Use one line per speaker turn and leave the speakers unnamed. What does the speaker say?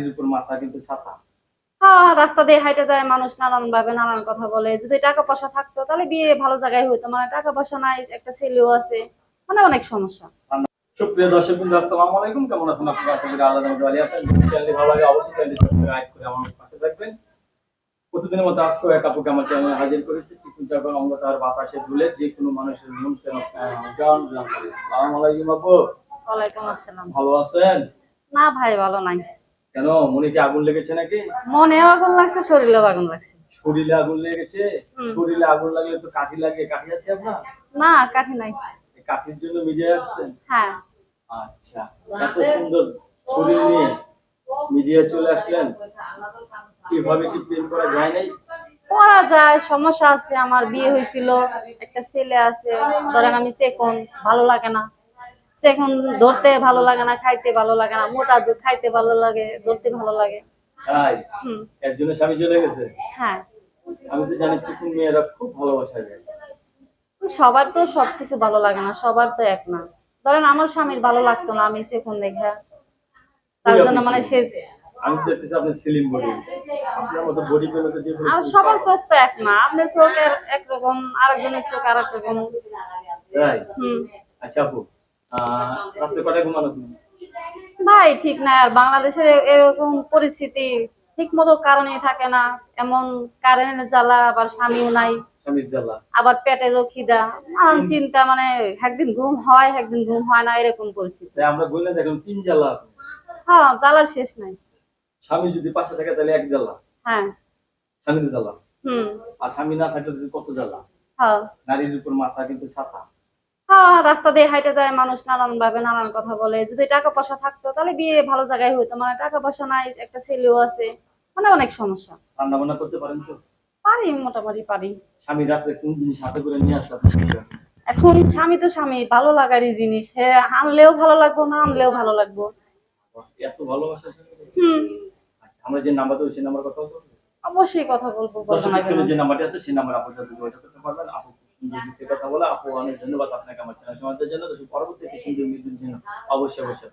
এর উপর মাথা কিন্তু ছাতা
হ্যাঁ রাস্তা দিয়ে হাইটে যায় মানুষ নানান ভাবে নানান কথা বলে। যদি টাকা পয়সা থাকতো তাহলে বিয়ে ভালো জায়গায় হইতো। মানে টাকা পয়সা নাই একটা ছেলেও আছে। মানে অনেক সমস্যা।
সুপ্রিয় দর্শক বিন্দু আসসালামু আলাইকুম। কেমন আছেন আপনারা? আশা করি আল্লাহর রহমতে ভালো আছেন। যদি চ্যানেলটি ভালো লাগে অবশ্যই চ্যানেলটি সাবস্ক্রাইব করে আমার পাশে থাকবেন। প্রতিদিনের মতো আজকে এক আপুকে আমার চ্যানেলে হাজির করেছি। চিকুন চাকন অঙ্গ তার বাতাসে ধুলে যে কোনো মানুষের মন কেন গান গান করে। আসসালামু আলাইকুম আপু।
ওয়ালাইকুম আসসালাম।
ভালো আছেন?
না ভাই ভালো নাই।
কেন? মনে কি আগুন লেগেছে নাকি?
মনেও আগুন লাগছে শরীরেও আগুন লাগছে।
শরীরে আগুন লেগেছে? শরীরে আগুন লাগলে তো কাঠি লাগে। কাঠি আছে আপনার?
না কাঠি নাই।
কাঠির জন্য মিডিয়ায় আসছেন?
হ্যাঁ।
আচ্ছা এত সুন্দর শরীর নিয়ে মিডিয়া চলে আসলেন। কীভাবে কি প্রেম করা যায় নাই?
করা যায় সমস্যা আছে। আমার বিয়ে হয়েছিল একটা ছেলে আছে। ধরেন আমি চেকন ভালো লাগে না। চেকন ধরতে ভালো লাগে না খাইতে ভালো লাগে না মোটা দুধ খাইতে ভালো লাগে ধরতে ভালো লাগে।
তাই? এর জন্য স্বামী চলে গেছে?
হ্যাঁ।
আমি তো জানি চিকুন মেয়েরা খুব ভালোবাসা যায়
সবার তো সবকিছু ভালো লাগে না সবার তো এক না। ধরেন আমার স্বামীর ভালো লাগতো না আমি চেকন দেখা তার জন্য মানে সে
আমি দেখতেছি আপনার সিলিম বডি আপনার মতো বডি পেলে তো যে
আর সবার চোখ তো এক না আপনার চোখ একরকম আরেকজনের চোখ আরেক রকম।
তাই? আচ্ছা আপু কটায় ঘুমানো
ভাই ঠিক না আর বাংলাদেশের এরকম পরিস্থিতি ঠিক মতো কারণে থাকে না। এমন কারেন্টের জ্বালা আবার স্বামীও নাই। আবার পেটেরও খিদা নানান চিন্তা মানে একদিন ঘুম হয় একদিন ঘুম হয় না এরকম পরিস্থিতি।
আমরা বললে দেখলাম তিন জ্বালা।
হ্যাঁ জ্বালার শেষ নাই।
স্বামী যদি পাশে থাকে তাহলে এক জ্বালা।
হ্যাঁ।
স্বামীর জ্বালা।
হুম।
আর স্বামী না থাকলে কত জ্বালা?
হ্যাঁ।
নারীর উপর মাথা কিন্তু ছাতা।
রাস্তা দিয়ে হাইটে যায় মানুষ নানান ভাবে নানান কথা বলে। যদি টাকা পয়সা থাকতো তাহলে বিয়ে ভালো জায়গায় হইতো। মানে টাকা পয়সা নাই একটা ছেলেও আছে। মানে অনেক সমস্যা।
রান্না বান্না করতে পারেন তো?
পারি মোটামুটি পারি।
স্বামী রাত্রে কোন জিনিস হাতে করে নিয়ে হন?
এখন স্বামী তো স্বামী ভালো লাগারই জিনিস। সে আনলেও ভালো লাগবো না আনলেও ভালো লাগবো।
এত ভালোবাসা
হুম।
আচ্ছা, আমরা যে নাম্বার দেবো সেই নাম্বার কথা বলব?
অবশ্যই কথা বলব?
যে নাম্বারটি আছে সেই নাম্বার আপনার সাথে যোগাযোগ করতে পারবেন। আপু সুন্দর কথা বলে, আপু, অনেক ধন্যবাদ আপনাকে আমার চ্যানেল সমাজের জন্য তো পরবর্তী কিছু জন্য অবশ্যই অবশ্যই।